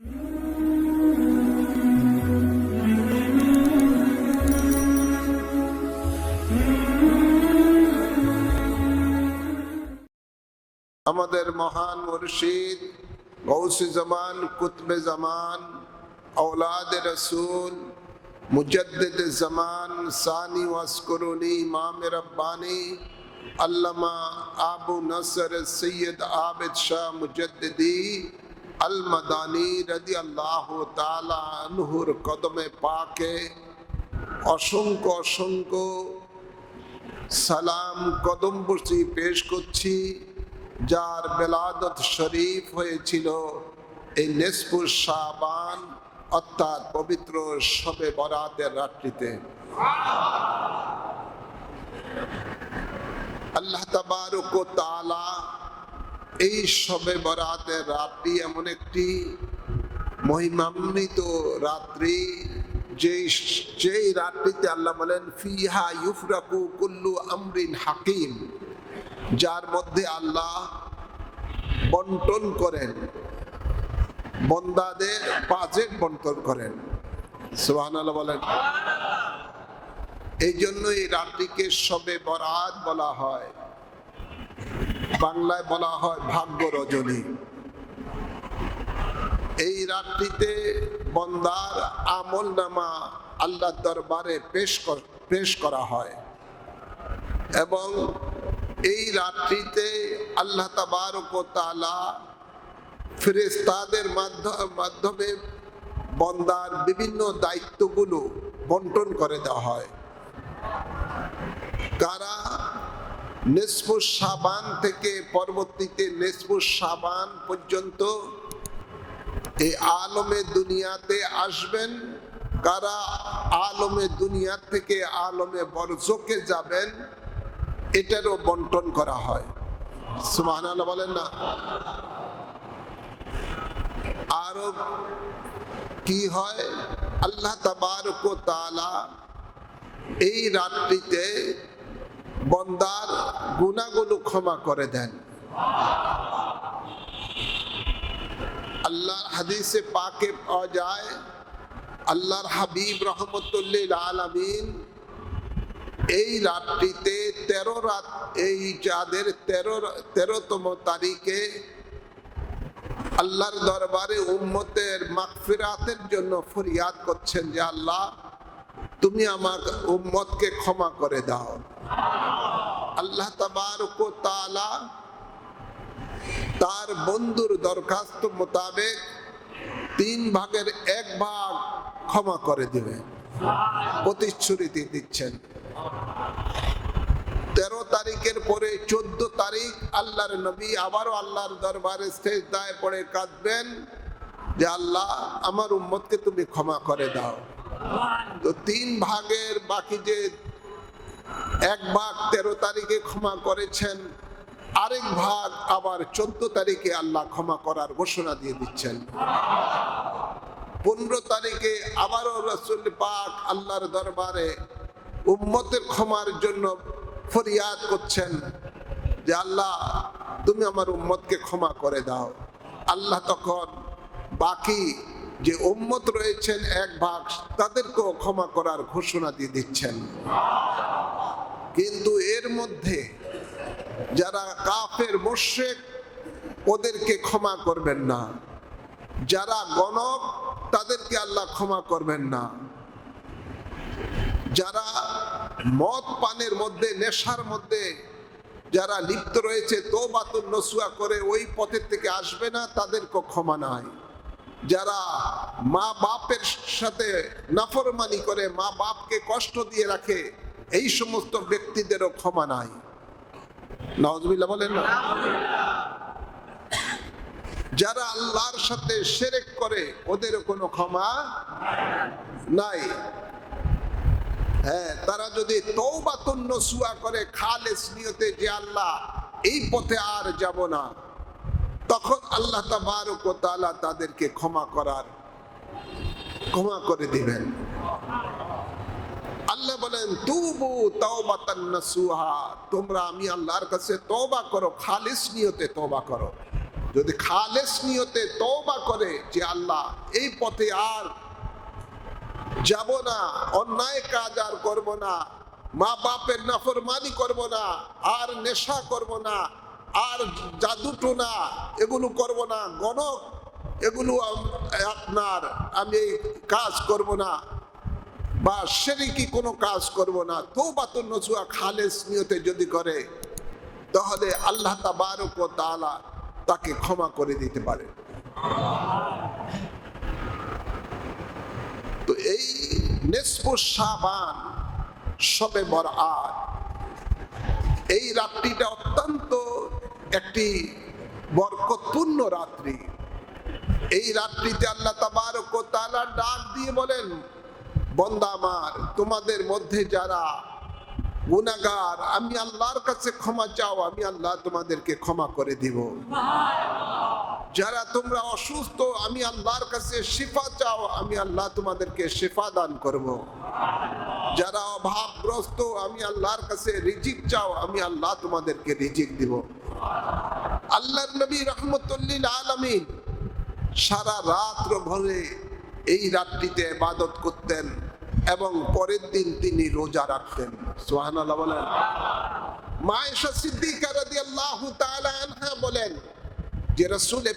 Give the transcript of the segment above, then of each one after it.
আমাদের মহান মুর্শিদ غوث زمان قطب زمان اولاد رسول مجدد زمان ثانی واسکرونی امام ربانی علامہ آبو نصر سید عابد شاہ مجددی আলমাদানি রাজি আল্লাহ তালানহুর কদমে পাকে অসংখ্য অসংখ্য সালাম কদম বসি পেশ করছি, যার বেলাদত শরীফ হয়েছিল এই নেসপুর সাবান অর্থাৎ পবিত্র সবে বরাতের রাত্রিতে। আল্লাহ তাবারক তালা এই শবে বরাতের রাত্রি এমন একটি মহিমান্বিত রাত্রি যেই যেই রাত্রিতে আল্লাহ বলেন ফিহা ইউফরাকু কুল্লু আমরিন হাকিম যার মধ্যে আল্লাহ বন্টন করেন বন্দাদের পাজেক বন্টন করেন। সুবহান বলেন। এই জন্য এই রাত্রিকে সবে বরাত বলা হয়। বাংলায় বলা হয় ভাগ্য রজনী। এই রাত্রিতে বন্দার আমল নামা আল্লাহ দরবারে পেশ পেশ করা হয়। এবং এই রাত্রিতে আল্লাহ তাবারক ফেরেশতাদের মাধ্য- মাধ্যমে বন্দার বিভিন্ন দায়িত্বগুলো বন্টন করে দেওয়া হয়। কারা নেসফুস সাবান থেকে পরবর্তীতে নেসফুস সাবান পর্যন্ত এই আলমে দুনিয়াতে আসবেন, কারা আলমে দুনিয়া থেকে আলমে বরজকে যাবেন, এটারও বন্টন করা হয়। বলেন না। আরও কি হয়? আল্লাহ তাবারক ও এই রাত্রিতে বন্দার গুনাহগুলো ক্ষমা করে দেন। আল্লাহর হাদিসে পাকে পাওয়া যায়, আল্লাহর হাবিব রহমতুল্লিল আলামিন এই রাত্রিতে তেরো রাত, এই চাঁদের তেরো তেরোতম তারিখে আল্লাহর দরবারে উম্মতের মাগফিরাতের জন্য ফরিয়াদ করছেন যে, আল্লাহ, তুমি আমার উম্মতকে ক্ষমা করে দাও। আল্লাহ তার বন্ধুর দরখাস্ত মোতাবেক তিন ভাগের এক ভাগ ক্ষমা করে দিবেন। প্রতিশ্রুতি দিচ্ছেন। তেরো তারিখের পরে চোদ্দ তারিখ আল্লাহর নবী আবারও আল্লাহর দরবারে শেষ দায় পড়ে কাঁদবেন যে আল্লাহ, আমার উম্মতকে তুমি ক্ষমা করে দাও। তো তিন ভাগের বাকি যে এক ভাগ তেরো তারিখে ক্ষমা করেছেন, আরেক ভাগ আবার চোদ্দ তারিখে আল্লাহ ক্ষমা করার ঘোষণা দিয়ে দিচ্ছেন। পনেরো তারিখে আবারও রসুল পাক আল্লাহর দরবারে উম্মতের ক্ষমার জন্য ফরিয়াদ করছেন যে, আল্লাহ, তুমি আমার উম্মতকে ক্ষমা করে দাও। আল্লাহ তখন বাকি যে উম্মত রয়েছেন, এক ভাগ তাদেরকেও ক্ষমা করার ঘোষণা দিয়ে দিচ্ছেন। কিন্তু এর মধ্যে যারা কাফের মোশেক ওদেরকে ক্ষমা করবেন না। যারা গণক, তাদেরকে আল্লাহ ক্ষমা করবেন না। যারা মদ পানের মধ্যে, নেশার মধ্যে যারা লিপ্ত রয়েছে তো বাতুল নসুয়া করে ওই পথের থেকে আসবে না তাদেরকে ক্ষমা নাই। যারা মা বাপের সাথে নাফরমানি করে মা বাপকে কষ্ট দিয়ে রাখে এই সমস্ত ব্যক্তিদেরও ক্ষমা নাই। নওয়াজবিল্লাহ বলেন না? যারা আল্লাহর সাথে সেরেক করে ওদের কোনো ক্ষমা নাই। হ্যাঁ তারা যদি তৌবাতুন্ন সুয়া করে, খালেস নিয়তে যে আল্লাহ, এই পথে আর যাব না, তখন আল্লাহ তাবারক তাআলা তাদেরকে ক্ষমা করার, ক্ষমা করে দিবেন। বলেন, তুবু তাওবাতান নাসুহা। তোমরা আমি আল্লাহর কাছে তওবা করো, খালিস নিয়তে তওবা করো। যদি খালেস নিয়তে তওবা করে যে আল্লাহ, এই পথে আর যাব না, অন্যায় কাজ আর করব না মা বাপের নাফরমানি করব না, আর নেশা করব না, আর জাদু না এগুলো করব না, গণক, এগুলো আপনার, আমি কাজ করব না বা সেরিকি কোনো কাজ করব না? তৌবাতুন নসুয়া খালেস নিয়তে যদি করে, তাহলে আল্লাহ তাবারক ও তাআলা তাকে ক্ষমা করে দিতে পারে। তো এই সাবান সবে বরআত এই রাত্রিটা অত্যন্ত একটি বরকতপূর্ণ রাত্রি। এই রাত্রিতে আল্লাহ তাবারক ও তাআলা ডাক দিয়ে বলেন বন্দা আমার, তোমাদের মধ্যে যারা গুনাগার আমি আল্লাহর কাছে ক্ষমা চাও, আমি আল্লাহ তোমাদেরকে ক্ষমা করে দিব। যারা তোমরা অসুস্থ, আমি আল্লাহর কাছে শিফা চাও, আমি আল্লাহ তোমাদেরকে শিফা দান করব। যারা অভাবগ্রস্ত, আমি আল্লাহর কাছে রিজিক চাও, আমি আল্লাহ তোমাদেরকে রিজিক দিব। আল্লাহর নবী রহমতুল্লিল আলমিন সারা রাত্র ভরে এই রাত্রিতে ইবাদত করতেন। এবং পরের দিন তিনি রোজা রাখতেন। সুবহানাল্লাহ বলেন। মায়েশা সিদ্দিকা তাআলা আনহা বলেন যে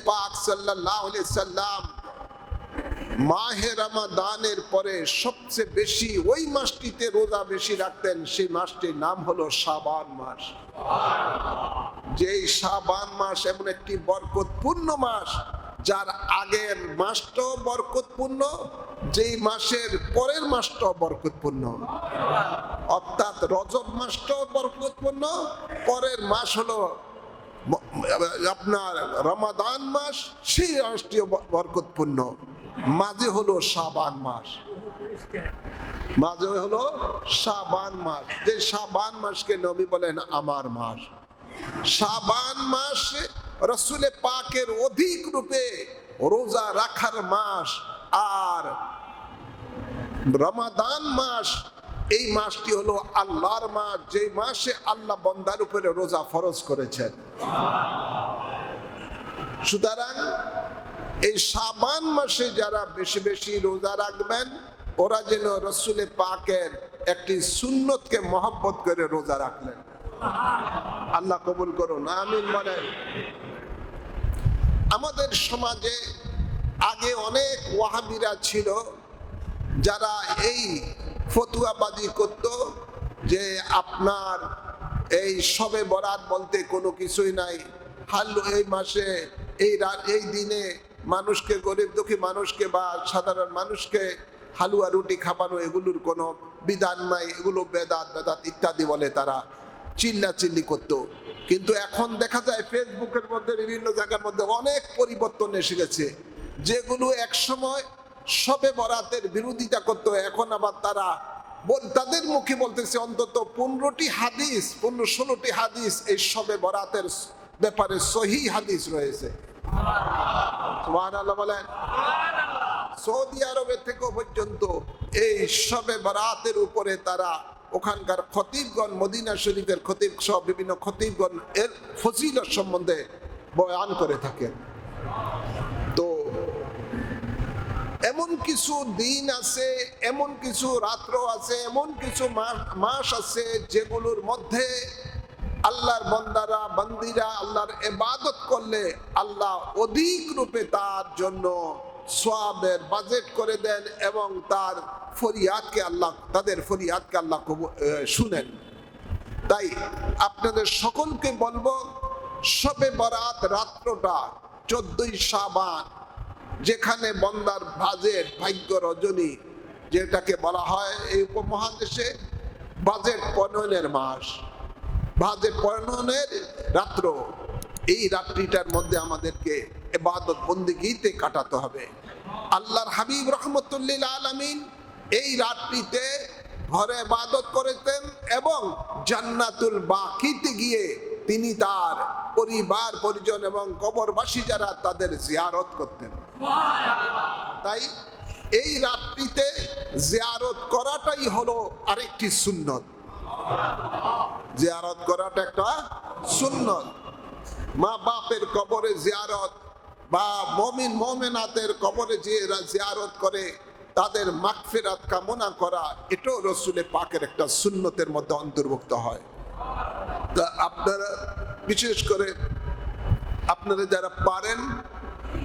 পাক সাল্লাম মাহে পরে সবচেয়ে বেশি ওই মাসটিতে রোজা বেশি রাখতেন, সেই মাসটির নাম হলো শাবান মাস। যেই শাবান মাস এমন একটি বরকতপূর্ণ মাস, যার আগের মাসটাও বরকতপূর্ণ যেই মাসের পরের মাসটাও বরকতপূর্ণ। অর্থাৎ রজব মাসটাও বরকতপূর্ণ, পরের মাস হলো আপনার রমাদান মাস, সেই মাসটিও বরকতপূর্ণ। মাঝে হলো সাবান মাস। মাঝে হলো সাবান মাস। যে সাবান মাসকে নবী বলেন আমার মাস। সাবান মাস রসুলে পাকের অধিক রূপে রোজা রাখার মাস। আর রমাদান মাস, এই মাসটি হলো আল্লাহর মাস যে মাসে আল্লাহ বন্দার উপরে রোজা ফরজ করেছেন। সুতরাং এই সাবান মাসে যারা বেশি বেশি রোজা রাখবেন, ওরা যেন রসুলে পাকের একটি সুন্নতকে মহব্বত করে রোজা রাখলেন। আল্লাহ কবুল করুন, আমিন বলেন। আমাদের সমাজে আগে অনেক ওয়াহাবিরা ছিল যারা এই ফতুয়াবাজি করত যে আপনার এই সবে বরাত বলতে কোনো কিছুই নাই। হাল এই মাসে, এই রাত, এই দিনে মানুষকে, গরিব দুঃখী মানুষকে বা সাধারণ মানুষকে হালুয়া রুটি খাবানো এগুলোর কোনো বিধান নাই। এগুলো বেদাত বেদাত ইত্যাদি বলে তারা চিল্লা চিল্লি করতো। কিন্তু এখন দেখা যায় ফেসবুকের মধ্যে বিভিন্ন জায়গার মধ্যে অনেক পরিবর্তন এসে গেছে। যেগুলো একসময় সবে বরাতের বিরোধিতা করতো, এখন আবার তারা তাদের মুখে বলতেছে অন্তত পনেরোটি হাদিস, পনেরো ষোলোটি হাদিস এই সবে বরাতের ব্যাপারে সহি হাদিস রয়েছে। সৌদি আরবের থেকেও পর্যন্ত এই সবে বরাতের উপরে তারা ওখানকার খতিবগণ, মদিনা শরীফের খতিব সহ বিভিন্ন খতিবগণ এর ফজিলত সম্বন্ধে বয়ান করে থাকেন এমন কিছু দিন আছে, এমন কিছু রাত্র আছে, এমন কিছু মাস- আছে যেগুলোর মধ্যে আল্লাহর বন্দারা, বন্দিরা আল্লাহর এবাদত করলে আল্লাহ অধিক রূপে তার জন্য সোয়াবের বাজেট করে দেন এবং তার ফরিয়াদকে আল্লাহ, তাদের ফরিয়াদকে আল্লাহ শুনেন। তাই আপনাদের সকলকে বলব, সবে বরাত রাত্রটা চোদ্দই সাবান যেখানে বন্দার বাজেট, ভাগ্য রজনী, যেটাকে বলা হয় এই উপমহাদেশে, বাজেট প্রণয়নের মাস। বাজেট প্রণয়নের রাত্র। এই রাত্রিটার মধ্যে আমাদেরকে এবাদত বন্দিগিতে কাটাতে হবে। আল্লাহর হাবিব রহমতুল্লিল আলমিন এই রাত্রিতে ঘরে ইবাদত করেছেন এবং জান্নাতুল বাকিতে গিয়ে তিনি তার পরিবার, পরিজন এবং কবরবাসী যারা তাদের জিয়ারত করতেন। তাই এই রাত্রিতে জিয়ারত করাটাই হলো আরেকটি সুন্নত। জিয়ারত করাটা একটা সুন্নত। মা বাপের কবরে জিয়ারত বা মমিন, মমেনাতের কবরে যে জিয়ারত করে, তাদের মাগফিরাত কামনা করা, এটাও রসুলের পাকের একটা সুন্নতের মধ্যে অন্তর্ভুক্ত হয়। তা আপনারা, বিশেষ করে আপনারা যারা পারেন,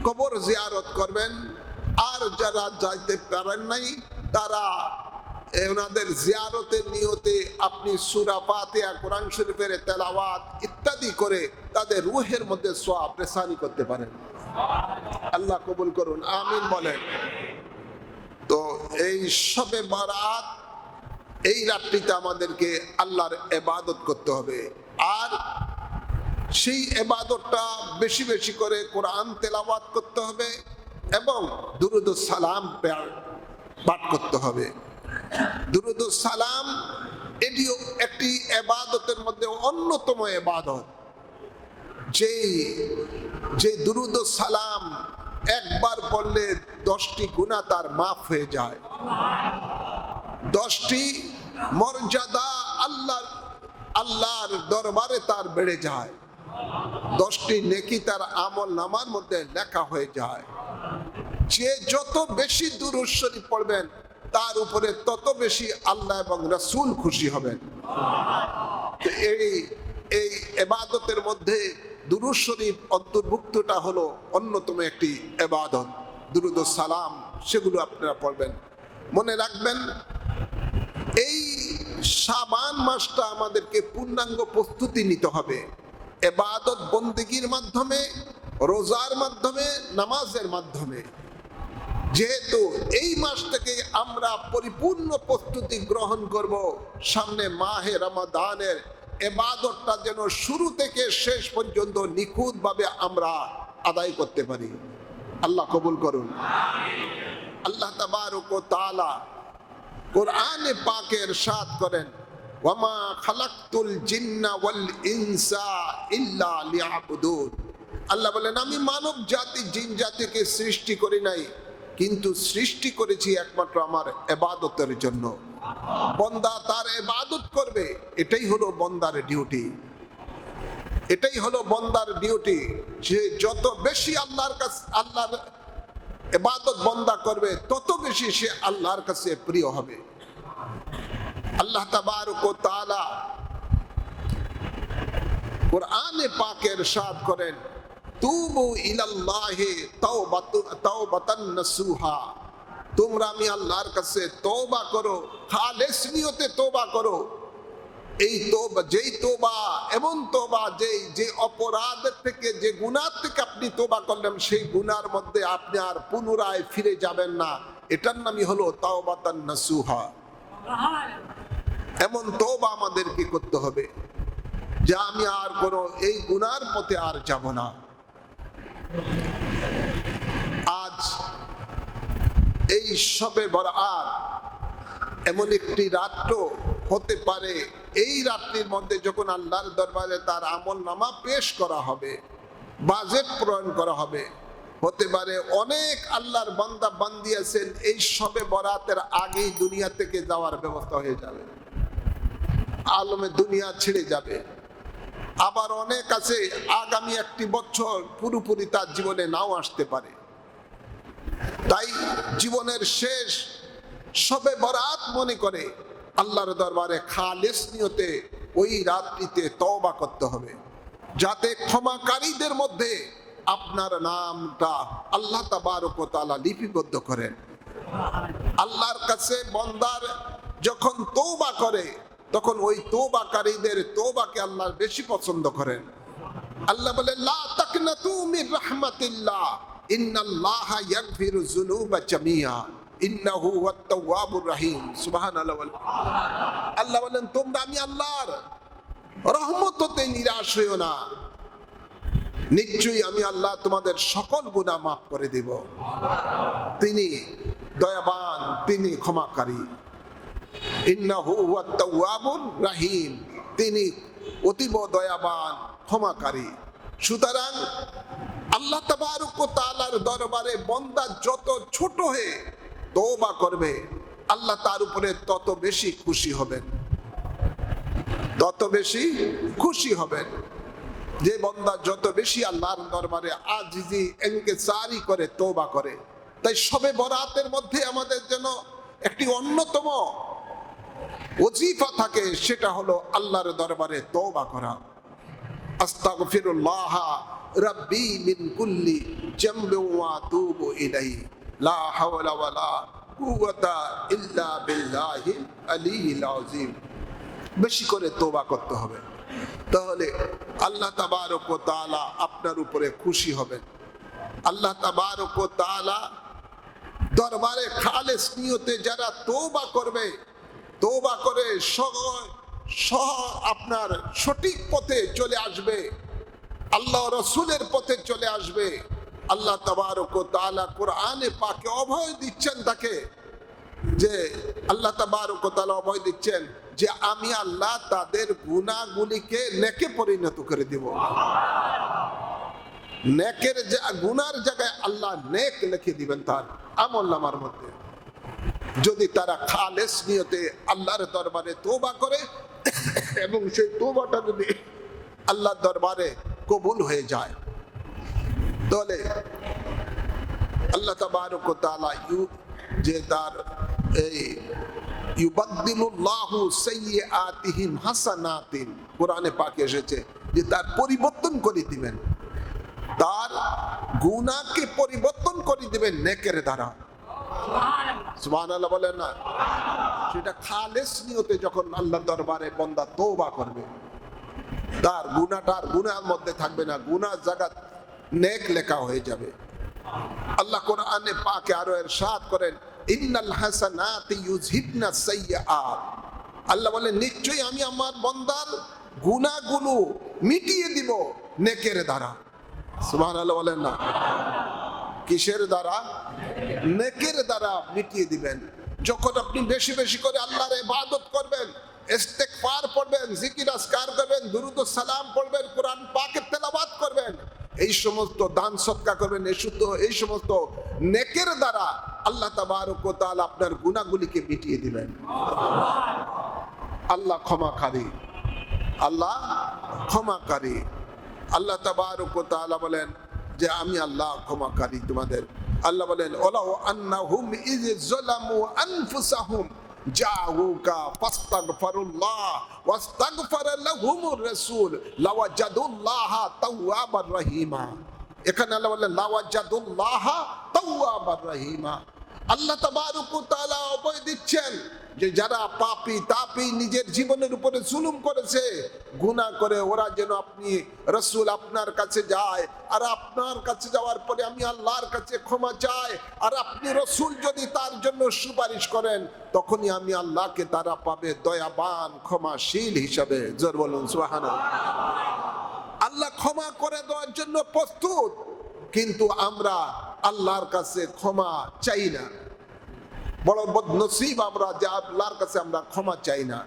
কবর জিয়ারত করবেন, আর যারা যাইতে পারেন নাই, তারা ওনাদের জিয়ারতের নিয়তে আপনি সুরা ফাতিহা, কোরআন শরীফের তেলাওয়াত ইত্যাদি করে তাদের রুহের মধ্যে সোয়াব রেসানি করতে পারেন। আল্লাহ কবুল করুন, আমিন বলেন। তো এই সবে বারাত এই রাত্রিতে আমাদেরকে আল্লাহর এবাদত করতে হবে। আর সেই এবাদতটা বেশি বেশি করে কোরআন তেলাওয়াত করতে হবে এবং দুরুদ সালাম পাঠ করতে হবে। দুরুদ সালাম এটিও একটি এবাদতের মধ্যে অন্যতম এবাদত। যেই, যে দুরুদ সালাম একবার পড়লে দশটি গুণা তার মাফ হয়ে যায়। দশটি মর্যাদা আল্লাহর আল্লাহর দরবারে তার বেড়ে যায়। দশটি নেকি তার আমল নামার মধ্যে লেখা হয়ে যায়। যে যত বেশি দুরুদ শরীফ পড়বেন, তার উপরে তত বেশি আল্লাহ এবং রাসুল খুশি হবেন। এই এই এবাদতের মধ্যে দুরুদ শরীফ অন্তর্ভুক্তটা হলো অন্যতম একটি এবাদত। দুরুদ সালাম, সেগুলো আপনারা পড়বেন। মনে রাখবেন, এই সাবান মাসটা আমাদেরকে পূর্ণাঙ্গ প্রস্তুতি নিতে হবে। এবাদত বন্দিগির মাধ্যমে, রোজার মাধ্যমে, নামাজের মাধ্যমে। যেহেতু এই মাস থেকে আমরা পরিপূর্ণ প্রস্তুতি গ্রহণ করব, সামনে মাহে রমাদানের এবাদতটা যেন শুরু থেকে শেষ পর্যন্ত নিখুঁতভাবে আমরা আদায় করতে পারি। আল্লাহ কবুল করুন। আল্লাহ তাবারক ও তাআলা কোরআনে পাকের সাদ করেন, ওয়ামা খালাকতুল জিন্না ওয়াল ইনসা ইল্লা লিয়াবুদুন। আল্লাহ বলেন, আমি মানব জাতি, জিন জাতিকে সৃষ্টি করি নাই, কিন্তু সৃষ্টি করেছি একমাত্র আমার এবাদতের জন্য। বন্দা তার এবাদত করবে। এটাই হলো বন্দার ডিউটি এটাই হলো বন্দার ডিউটি সে যত বেশি আল্লাহর কাছে, আল্লাহর এবাদত বন্দা করবে, তত বেশি সে আল্লাহর কাছে প্রিয় হবে। আল্লাহ তাবারক ও তাআলা কোরআনে পাকের সাদ করেন, তুবু ইলাল্লাহি তাওবাতু, তাওবাতান নাসুহা। তোমরা আমি আল্লাহর কাছে তওবা করো, খালেস নিয়তে তওবা করো। এই তোবা যেই তোবা এমন তোবা যেই, যে অপরাধের থেকে, যে গুনার থেকে আপনি তোবা করলেন, সেই গুনার মধ্যে আপনি আর পুনরায় ফিরে যাবেন না। এটার নামই হলো তাওবাতান নাসুহা। এমন তোবা আমাদেরকে করতে হবে, যে আমি আর কোনো, এই গুনার পথে আর যাব না। এই সবে আর এমন একটি রাত্র হতে পারে। এই রাত্রির মধ্যে যখন আল্লাহর দরবারে তার আমল নামা পেশ করা হবে, বাজেট প্রণয়ন করা হবে, হতে পারে অনেক আল্লাহর বান্দা বান্দি আছেন, এই সবে বরাতের আগেই দুনিয়া থেকে যাওয়ার ব্যবস্থা হয়ে যাবে। আলমে দুনিয়া ছেড়ে যাবে। আবার অনেক আছে, আগামী একটি বছর পুরোপুরি তার জীবনে নাও আসতে পারে। তাই জীবনের শেষ সবে বরাত মনে করে আল্লাহর দরবারে খালেস নিয়তে ওই রাত্রিতে তওবা করতে হবে। যাতে ক্ষমাকারীদের মধ্যে আপনার নামটা আল্লাহ ও লিপিবদ্ধ করেন। আল্লাহর কাছে বন্দার যখন তৌবা করে, তখন ওই তৌবাকারীদের তৌবাকে আল্লাহ বেশি পছন্দ করেন। আল্লাহ বলে, লা তাকনাতু আল্লাহ আমি রহমত নিরাশ হইও না। নিশ্চয়ই আমি আল্লাহ তোমাদের সকল গুনাহ মাফ করে দেব। তিনি দয়াবান, তিনি ক্ষমাকারী। ইন্নাহু হুয়াত তাওয়াবুর রাহিম, তিনি অতীব দয়াবান, ক্ষমাকারী। সুতরাং আল্লাহ ও দরবারে বন্দা যত ছোট হয়ে তওবা করবে, আল্লাহ তার উপরে তত বেশি খুশি হবেন। তত বেশি খুশি হবেন। যে বন্দা যত বেশি আল্লাহর দরবারে আজিজি, এনকেসারি করে তোবা করে, তাই সবে বরাতের মধ্যে আমাদের যেন একটি অন্যতম ওজিফা থাকে, সেটা হলো আল্লাহর দরবারে তোবা করা। আস্তাগফিরুল্লাহ রাব্বি মিন কুল্লি জামবি ওয়া আতুবু ইলাইহি, লা হাওলা ওয়ালা কুওয়াতা ইল্লা বিল্লাহিল আলিয়্যিল আযীম। বেশি করে তোবা করতে হবে, তাহলে আল্লাহ তাবারক ও তাআলা আপনার উপরে খুশি হবেন। আল্লাহ তাবারক ও তাআলা দরবারে খালেস নিয়তে যারা তৌবা করবে তৌবা করে সহ আপনার সঠিক পথে চলে আসবে। আল্লাহ রসুলের পথে চলে আসবে। আল্লাহ ও কোরআনে পাকে অভয় দিচ্ছেন তাকে। যে আল্লাহ ও অভয় দিচ্ছেন যে আমি আল্লাহ তাদের গুণাগুলিকে নেকে পরিণত করে দিব। নেকের গুনার জায়গায় আল্লাহ নেক লিখে দিবেন তার আমল নামার মধ্যে। যদি তারা খালেস নিয়তে আল্লাহর দরবারে তোবা করে, এবং সেই তোবাটা যদি আল্লাহর দরবারে কবুল হয়ে যায়। তাহলে আল্লাহ তাবারক ইউ যে তার এই হাসানাতিন, কোরআনে পাকে এসেছে যে তার পরিবর্তন করে দিবেন। তার গুনাহকে পরিবর্তন করে দিবেন নেকের দ্বারা। বলেন না, সেটা খালেস নিয়তে যখন আল্লাহ দরবারে বন্দা তওবা করবে তার গুনাহটার গুনার মধ্যে থাকবে না। গুনার জায়গা নেক লেখা হয়ে যাবে। আল্লাহ কোরআনে পাকে আরও এর এরশাদ করেন, ইন্নাল হাসানাতি ইউযহিবনা সাইয়্যাত আল্লাহ বলেন, নিশ্চয়ই আমি আমার বন্দার গুনাহগুলো মিটিয়ে দিব নেকের দ্বারা। সুবহানাল্লাহ বলেন না। কিসের দ্বারা? নেকের দ্বারা মিটিয়ে দিবেন। যখন আপনি বেশি বেশি করে আল্লাহর ইবাদত করবেন ইস্তেগফার পড়বেন, জিকির আজকার করবেন, দুরুদ সালাম পড়বেন, কোরআন পাকের তেলাওয়াত করবেন। এই সমস্ত দান সৎকা করবেন, এই শুদ্ধ, এই সমস্ত নেকের দ্বারা আল্লাহ তাবারক ও তাআলা আপনার গুনাহগুলিকে মিটিয়ে দিবেন। আল্লাহ ক্ষমাকারী আল্লাহ ক্ষমাকারী আল্লাহ তাবারক তাআলা বলেন যে, আমি আল্লাহ ক্ষমাকারী তোমাদের। আল্লাহ বলেন ওলাও আন্নাহুম ইজ যালামু আনফুসাহুম। জাউকা ফাস্তাগফিরুল্লাহ ওয়াস্তাগফারা লাহুমুর রাসূল লাওয়াজাদুল্লাহ তাওয়াবার রহিমা এখানে আল্লাহ বলেন লাওয়াজাদুল্লাহ তাওয়াবার রহিমা আল্লাহ তাবারক তাআলা অভয় দিচ্ছেন। যে যারা পাপি, তাপি নিজের জীবনের উপরে জুলুম করেছে, গুনাহ করে ওরা যেন আপনি রসুল আপনার কাছে যায়। আর আপনার কাছে যাওয়ার পরে আমি আল্লাহর কাছে ক্ষমা চাই। আর আপনি রসুল যদি তার জন্য সুপারিশ করেন, তখনই আমি আল্লাহকে তারা পাবে দয়াবান, ক্ষমাশীল হিসাবে। জোর বলুন, সুবহানাল্লাহ। আল্লাহ ক্ষমা করে দেওয়ার জন্য প্রস্তুত, কিন্তু আমরা আল্লাহর কাছে ক্ষমা চাই না। বড় বদনসিব আমরা, যে আল্লাহর কাছে আমরা ক্ষমা চাই না।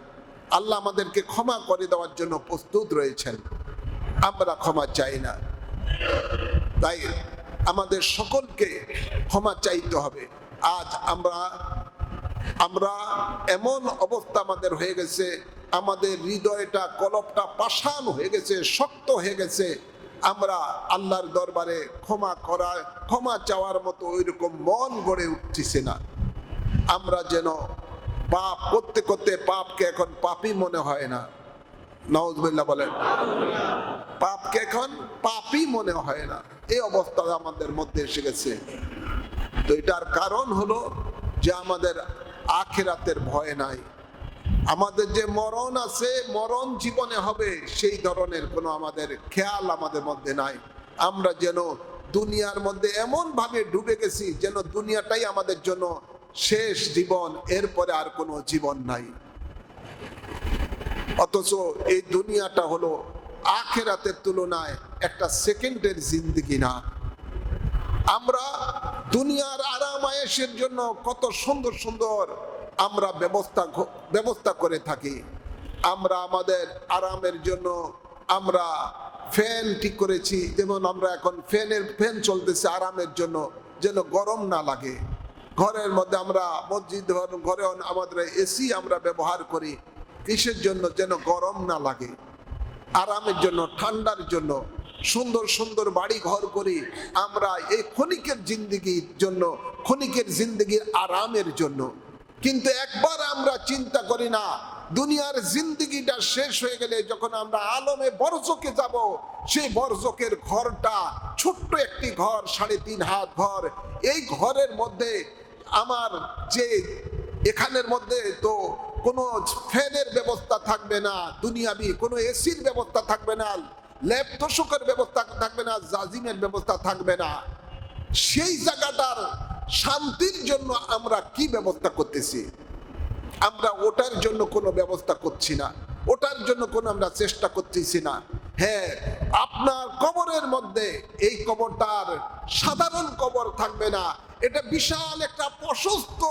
আল্লাহ আমাদেরকে ক্ষমা করে দেওয়ার জন্য প্রস্তুত রয়েছেন। আমরা ক্ষমা চাই না। তাই আমাদের সকলকে ক্ষমা চাইতে হবে। আজ আমরা আমরা এমন অবস্থা আমাদের হয়ে গেছে, আমাদের হৃদয়টা কলপটা পাষাণ হয়ে গেছে, শক্ত হয়ে গেছে। আমরা আল্লাহর দরবারে ক্ষমা করা ক্ষমা চাওয়ার মতো ওইরকম মন গড়ে উঠতেছে না। আমরা যেন পাপ করতে করতে পাপকে এখন পাপই মনে হয় না। নওয়াজবিল্লাহ বলেন। পাপকে এখন পাপই মনে হয় না। এই অবস্থা আমাদের মধ্যে এসে গেছে। তো এটার কারণ হলো যে আমাদের আখেরাতের ভয় নাই। আমাদের যে মরণ আছে, মরণ জীবনে হবে, সেই ধরনের কোনো আমাদের খেয়াল আমাদের মধ্যে নাই। আমরা যেন দুনিয়ার মধ্যে এমন ভাবে ডুবে গেছি যেন দুনিয়াটাই আমাদের জন্য শেষ জীবন, এরপরে আর কোনো জীবন নাই। অথচ এই দুনিয়াটা হলো আখেরাতের তুলনায় একটা সেকেন্ডের জিন্দগি না। আমরা দুনিয়ার আরাম আয়েসের জন্য কত সুন্দর সুন্দর আমরা ব্যবস্থা ব্যবস্থা করে থাকি। আমরা আমাদের আরামের জন্য আমরা ফ্যান ঠিক করেছি। যেমন আমরা এখন ফ্যানের, ফ্যান চলতেছে আরামের জন্য, যেন গরম না লাগে। ঘরের মধ্যে আমরা মসজিদ ঘরে আমাদের এসি আমরা ব্যবহার করি। কিসের জন্য যেন গরম না লাগে? আরামের জন্য, ঠান্ডার জন্য, সুন্দর সুন্দর বাড়ি ঘর করি। আমরা এই ক্ষণিকের জিন্দিগির জন্য, ক্ষণিকের জিন্দিগির আরামের জন্য। কিন্তু একবার আমরা চিন্তা করি না, দুনিয়ার জিন্দিগিটা শেষ হয়ে গেলে যখন আমরা আলমে বরজকে যাব, সেই বরজকের ঘরটা ছোট্ট একটি ঘর, সাড়ে তিন হাত ঘর। এই ঘরের মধ্যে আমার যে এখানের মধ্যে তো কোনো ফ্যানের ব্যবস্থা থাকবে না, দুনিয়াবি কোনো এসির ব্যবস্থা থাকবে না, ল্যাব তোষকের ব্যবস্থা থাকবে না, জাজিমের ব্যবস্থা থাকবে না। সেই জায়গাটার শান্তির জন্য আমরা কি ব্যবস্থা করতেছি? আমরা ওটার জন্য কোনো ব্যবস্থা করছি না, ওটার জন্য কোনো আমরা চেষ্টা করতেছি না। হ্যাঁ আপনার কবরের মধ্যে এই কবরটার সাধারণ কবর থাকবে না। এটা বিশাল একটা প্রশস্ত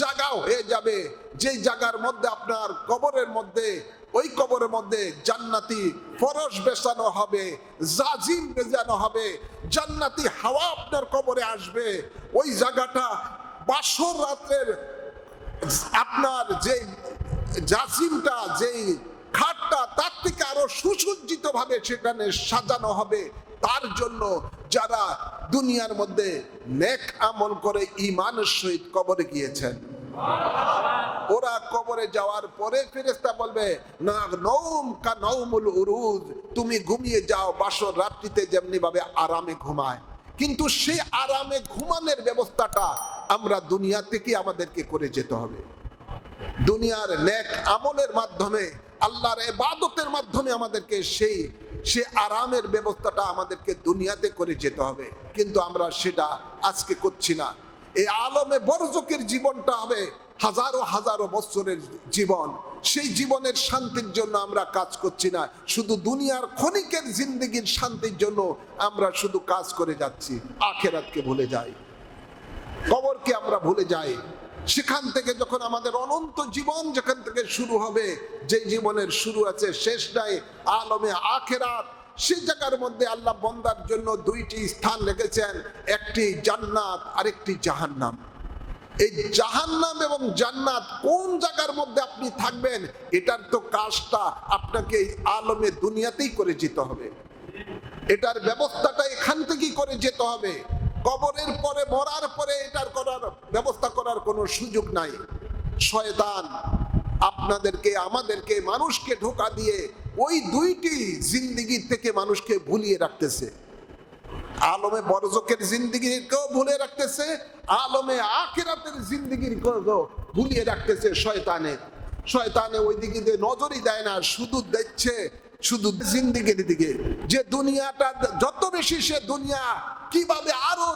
জায়গা হয়ে যাবে। যে জায়গার মধ্যে আপনার কবরের মধ্যে, ওই কবরের মধ্যে জান্নাতি ফরস বেসানো হবে, জাজিম বেজানো হবে, জান্নাতি হাওয়া আপনার কবরে আসবে। ওই জায়গাটা বাসর রাত্রের আপনার যে জাজিমটা, যেই খাটটা তার থেকে আরও সুসজ্জিত ভাবে সেখানে সাজানো হবে। তার জন্য যারা দুনিয়ার মধ্যে নেক আমল করে ইমানের সহিত কবরে গিয়েছেন। ওরা কবরে যাওয়ার পরে ফেরেস্তা বলবে, না নৌম কা নৌমুল উরুজ তুমি ঘুমিয়ে যাও, বাসর রাত্রিতে যেমনি ভাবে আরামে ঘুমায়। কিন্তু সে আরামে ঘুমানোর ব্যবস্থাটা আমরা দুনিয়া থেকে আমাদেরকে করে যেতে হবে। দুনিয়ার নেক আমলের মাধ্যমে আল্লাহর এবাদতের মাধ্যমে আমাদেরকে সেই সে আরামের ব্যবস্থাটা আমাদেরকে দুনিয়াতে করে যেতে হবে। কিন্তু আমরা সেটা আজকে করছি না। এই আলমে বরজকের জীবনটা হবে হাজারো হাজারো বছরের জীবন। সেই জীবনের শান্তির জন্য আমরা কাজ করছি না। শুধু দুনিয়ার ক্ষণিকের জিন্দগির শান্তির জন্য আমরা শুধু কাজ করে যাচ্ছি। আখেরাতকে ভুলে যাই। কবরকে আমরা ভুলে যাই। সেখান থেকে যখন আমাদের অনন্ত জীবন যেখান থেকে শুরু হবে, যে জীবনের শুরু আছে, শেষ নাই, আলমে আখেরাত, সে জায়গার মধ্যে আল্লাহ বন্দার জন্য দুইটি স্থান রেখেছেন, একটি জান্নাত, আরেকটি জাহান্নাম। এই জাহান্নাম এবং জান্নাত কোন জায়গার মধ্যে আপনি থাকবেন, এটার তো কাজটা আপনাকে এই আলমে দুনিয়াতেই করে যেতে হবে। এটার ব্যবস্থাটা এখান থেকেই করে যেতে হবে। কবরের পরে, মরার পরে এটার করার ব্যবস্থা করার কোনো সুযোগ নাই। শয়তান আপনাদেরকে, আমাদেরকে, মানুষকে ঢোকা দিয়ে ওই দুইটি জিন্দিগি থেকে মানুষকে ভুলিয়ে রাখতেছে। আলমে বরজকের জিন্দিগিকেও ভুলে রাখতেছে, আলমে আখেরাতের জিন্দিগির ভুলিয়ে রাখতেছে শয়তানে। শয়তানে ওই দিকে নজরই দেয় না, শুধু দেখছে শুধু জিন্দিগির দিকে। যে দুনিয়াটা যত বেশি সে দুনিয়া কীভাবে আরও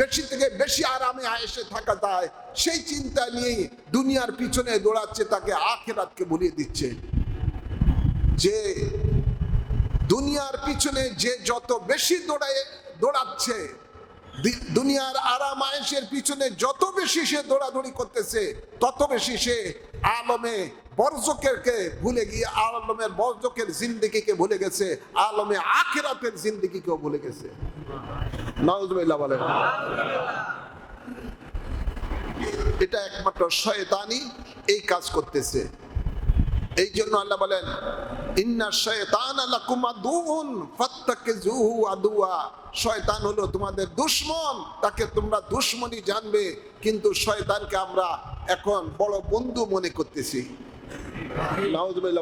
বেশি থেকে বেশি আরামে এসে থাকা যায়, সেই চিন্তা নিয়ে দুনিয়ার পিছনে দৌড়াচ্ছে, তাকে আখেরাতকে বলিয়ে দিচ্ছে। যে দুনিয়ার পিছনে যে যত বেশি দৌড়ায়, দৌড়াচ্ছে দুনিয়ার আরাম আয়েসের পিছনে যত বেশি সে দৌড়াদৌড়ি করতেছে, তত বেশি সে আলমে ভুলে গিয়ে আলমের বর্জকের ভুলে গেছে, আলমে আখেরাতের ভুলে গেছে। এটা একমাত্র শয়তানি এই কাজ করতেছে। এই জন্য আল্লাহ বলেন, ইন্না শয়তান ফাত্তাকিজুহু আদুয়া। শয়তান হলো তোমাদের দুশমন, তাকে তোমরা দুশমনি জানবে, কিন্তু শয়তানকে আমরা এখন বড় বন্ধু মনে করতেছি।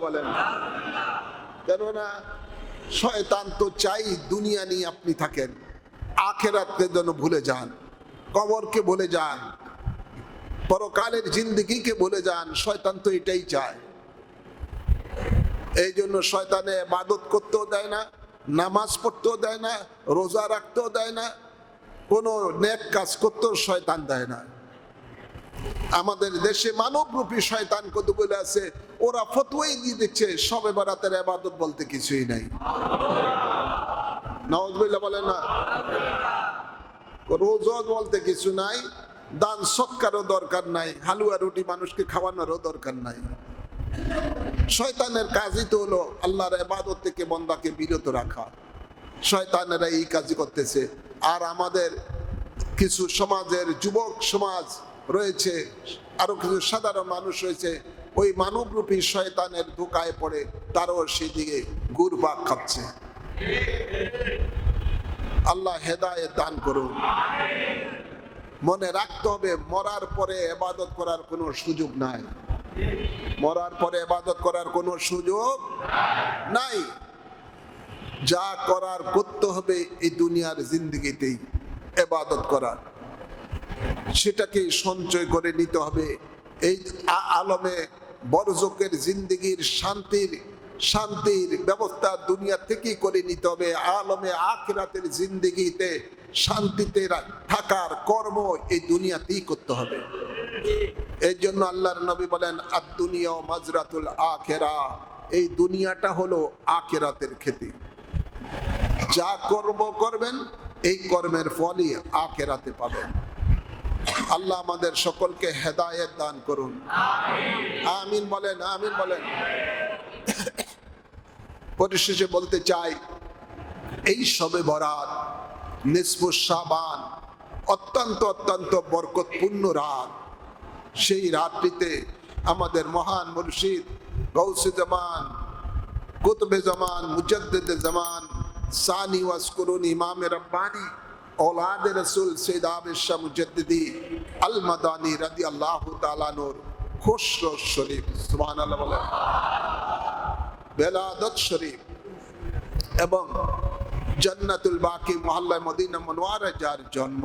বলেন। কেননা শয়তান তো চাই দুনিয়া নিয়ে আপনি থাকেন, আখেরাতকে যেন ভুলে যান, কবরকে ভুলে যান, পরকালের জিন্দগিকে ভুলে যান, শয়তান তো এটাই চায়। এই জন্য শয়তানে বাদত করতেও দেয় না, নামাজ পড়তেও দেয় না, রোজা রাখতেও দেয় না, কোনো নেক কাজ করতেও শয়তান দেয় না। আমাদের দেশে মানবরূপী শয়তান কতগুলো আছে? ওরা ফতুয়াই দিয়ে দিচ্ছে, সবে বারাতের আবাদত বলতে কিছুই নাই। নওয়াজ বলে না? রোজা বলতে কিছু নাই, দান সৎকারও দরকার নাই, হালুয়া রুটি মানুষকে খাওয়ানোরও দরকার নাই। শয়তানের কাজই তো হলো আল্লাহর এবাদত থেকে বন্দাকে বিরত রাখা। শয়তানেরা এই কাজই করতেছে। আর আমাদের কিছু সমাজের যুবক সমাজ রয়েছে, আরও কিছু সাধারণ মানুষ রয়েছে, ওই মানবরূপী শয়তানের ধোকায় পড়ে তারও সেদিকে গুরবাক খাচ্ছে। আল্লাহ হেদায়েত দান করুন। মনে রাখতে হবে, মরার পরে এবাদত করার কোনো সুযোগ নাই। মরার পরে এবাদত করার কোনো সুযোগ নাই। যা করার করতে হবে এই দুনিয়ার জিন্দগিতেই, এবাদত করার। সেটাকে সঞ্চয় করে নিতে হবে। এই আলমে বরজকের জিন্দগির শান্তির শান্তির ব্যবস্থা দুনিয়া থেকেই করে নিতে হবে। আলমে আখিরাতের জিন্দগিতে শান্তিতে থাকার কর্ম এই দুনিয়াতেই করতে হবে। এই জন্য আল্লাহর নবী বলেন আর দুনিয়া মাজরাতুল আখেরা। এই দুনিয়াটা হলো আখেরাতের খেতি যা কর্ম করবেন, এই কর্মের ফলই আখেরাতে পাবেন। আল্লাহ আমাদের সকলকে হেদায়েত দান করুন। আমিন বলেন আমিন বলেন। পরিশেষে বলতে চাই, এই সবে বরাত, নিসফু সাবান অত্যন্ত অত্যন্ত বরকতপূর্ণ রাত। সেই রাতটিতে আমাদের মহান মুর্শিদ গৌসে জামান, কুতবে জামান, মুজদ্দিদ জামান, সানি ওয়াসকুরুন ইমাম রব্বানি औलाद रसूल सैद आबिद शाह मुजद्दिदी अल मदानी रदी अल्लाह ताला नूर खुश रोज शरीफ सुबहान আল্লাহ বলেন বেলাদত শরীফ এবং জান্নাতুল বাকি মহল্লা মদিনা মনোয়ারা যার জন্ম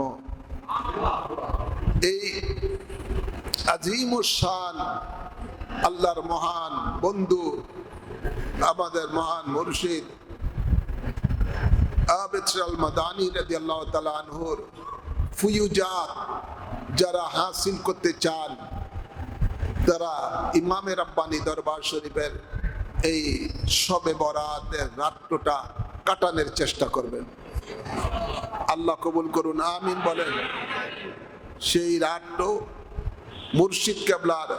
এই আজিমুসান আল্লাহর মহান বন্ধু আমাদের মহান মুর্শিদ আবেদ আল মাদানী ফুয়ুজাত যারা হাসিল করতে চান, তারা ইমামে রব্বানি দরবার শরীফের এই সবে বরাতের রাত্রটা কাটানোর চেষ্টা করবেন। আল্লাহ কবুল করুন, আমিন বলেন। সেই রাত্র মুর্শিদ কেবলার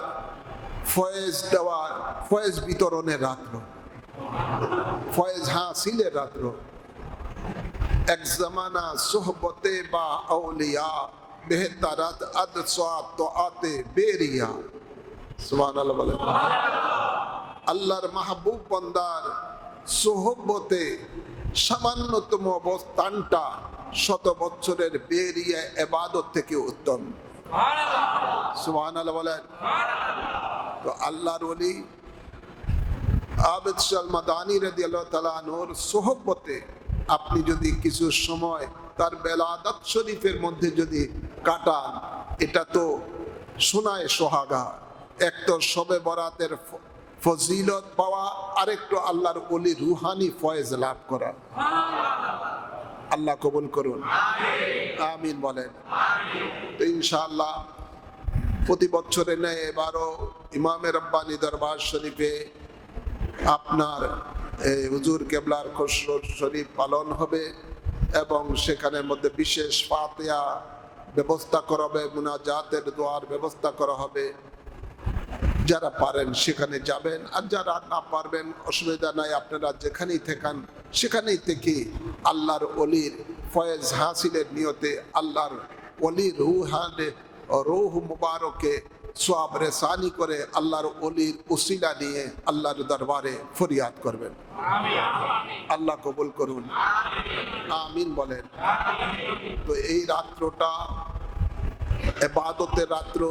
ফয়েজ দেওয়ার ফয়েজ বিতরণের রাত্র ফয়েজ হাসিলের রাত্র এক জমানা সোহবতে বা আউলিয়া বেহতারাত আদসাত তো আতে বেরিয়া। সুবহানাল্লাহ বলেন। আল্লাহর মাহবুব বন্দার সোহবতে সামান্যতম অবস্থানটা শত বছরের বেরিয়ে এবাদত থেকে উত্তম। সুবহানাল্লাহ বলেন। তো আল্লাহর ওলি আবেদ শাল মাদানি রাদি আল্লাহ তালা আনহুর সোহবতে আপনি যদি কিছু সময় তার বেলাদাত শরীফের মধ্যে যদি কাটান, এটা তো শোনায় সোহাগা। এক তো সবে বরাতের ফজিলত পাওয়া, আরেকটু আল্লাহর অলি রুহানি ফয়েজ লাভ করা। আল্লাহ কবুল করুন। আমিন বলেন। তো ইনশাআল্লাহ প্রতি বছরে নেয় এবারও ইমামে রব্বানি দরবার শরীফে আপনার এই হুজুর কেবলার খসরু শরীফ পালন হবে এবং সেখানের মধ্যে বিশেষ ফাতেয়া ব্যবস্থা করা হবে, মুনাজাতের দোয়ার ব্যবস্থা করা হবে। যারা পারেন সেখানে যাবেন, আর যারা না পারবেন, অসুবিধা নাই, আপনারা যেখানেই থেকান, সেখানেই থেকে আল্লাহর অলির ফয়েজ হাসিলের নিয়তে আল্লাহর অলির রুহানে, রৌহ মুবারকে সোয়াব রেসানি করে আল্লাহর অলির উসিলা নিয়ে আল্লাহর দরবারে ফরিয়াদ করবেন। আল্লাহ কবুল করুন। আমিন বলেন। তো এই রাত্রটা এবাদতের রাত্র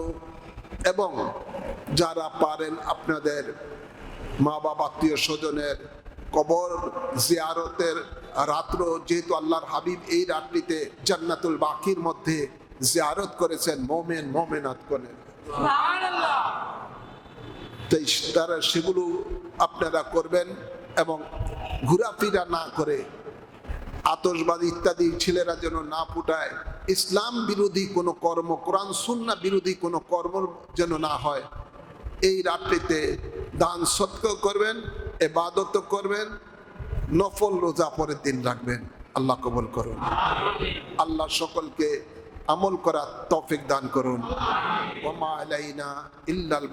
এবং যারা পারেন আপনাদের মা বাবা আত্মীয় স্বজনের কবর জিয়ারতের রাত্র, যেহেতু আল্লাহর হাবিব এই রাত্রিতে জান্নাতুল বাকির মধ্যে জিয়ারত করেছেন, মোমেন মোমেনাত করেন। তাই তারা সেগুলো আপনারা করবেন এবং ঘোরাফেরা না করে আতসবাদ ইত্যাদি ছেলেরা যেন না ফুটায়। ইসলাম বিরোধী কোনো কর্ম, কোরআন সুন্না বিরোধী কোনো কর্ম যেন না হয়। এই রাত্রিতে দান সত্য করবেন, এবাদত করবেন, নফল রোজা পরের দিন রাখবেন। আল্লাহ কবুল করুন। আল্লাহ সকলকে আমল করার তৌফিক দান করুন। ওমা আলাইনা ইল্লাল